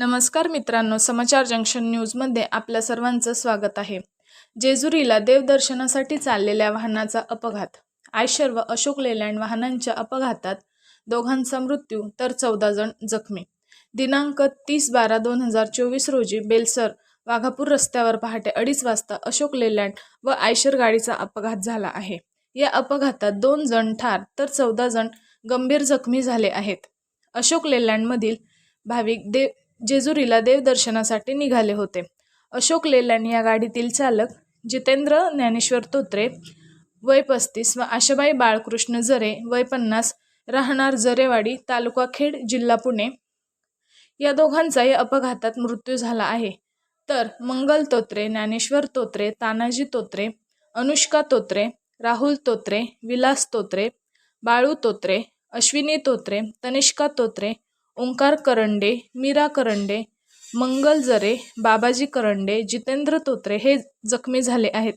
नमस्कार मित्रांनो समाचार जंक्शन न्यूजमध्ये आपल्या सर्वांचं स्वागत आहे. जेजुरीला देवदर्शनासाठी चाललेल्या वाहनाचा अपघात. आयशर व अशोक लेलँड वाहनांच्या अपघातात दोघांचा मृत्यू तर चौदा जण जखमी. दिनांक तीस बारा दोन हजार चोवीस रोजी बेलसर वाघापूर रस्त्यावर पहाटे अडीच वाजता अशोक लेलँड व आयशर गाडीचा अपघात झाला आहे. या अपघातात दोन जण ठार तर चौदा जण गंभीर जखमी झाले आहेत. अशोक लेलँडमधील भाविक देव जेजुरीला देवदर्शनासाठी निघाले होते. अशोक लेलँड या गाडीतील चालक जितेंद्र ज्ञानेश्वर तोत्रे वय पस्तीस व आशाबाई बाळकृष्ण जरे वय पन्नास राहणार जरेवाडी तालुका खेड जिल्हा पुणे. या दोघांचा या अपघातात मृत्यू झाला आहे. तर मंगल तोत्रे ज्ञानेश्वर तोत्रे तानाजी तोत्रे अनुष्का तोत्रे राहुल तोत्रे विलास तोत्रे बाळू तोत्रे अश्विनी तोत्रे तनिष्का तोत्रे ओंकार करंडे मीरा करंडे मंगल जरे बाबाजी करंडे जितेंद्र तोत्रे हे जखमी झाले आहेत.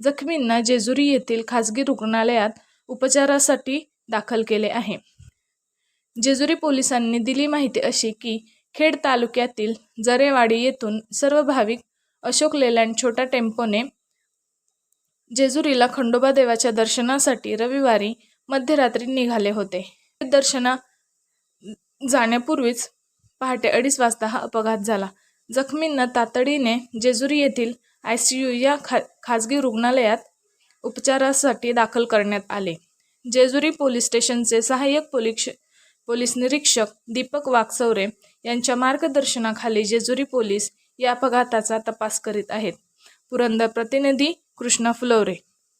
जखमींना जेजुरी येथील खाजगी रुग्णालयात उपचारासाठी दाखल केले आहे. जेजुरी पोलिसांनी दिली माहिती अशी की खेड तालुक्यातील जरेवाडी येथून सर्व भाविक अशोक लेलँड छोट्या टेम्पोने जेजुरीला खंडोबा देवाच्या दर्शनासाठी रविवारी मध्यरात्री निघाले होते. दर्शना जाण्यापूर्वीच पहाटे अडीच वाजता हा अपघात झाला. जखमींना तातडीने जेजुरी येथील आय सी यू या खा खाजगी रुग्णालयात उपचारासाठी दाखल करण्यात आले. जेजुरी पोलीस स्टेशनचे सहाय्यक पोलीस पोलीस निरीक्षक दीपक वाकसवरे यांच्या मार्गदर्शनाखाली जेजुरी पोलीस या अपघाताचा तपास करीत आहेत. पुरंदर प्रतिनिधी कृष्णा फुलवरे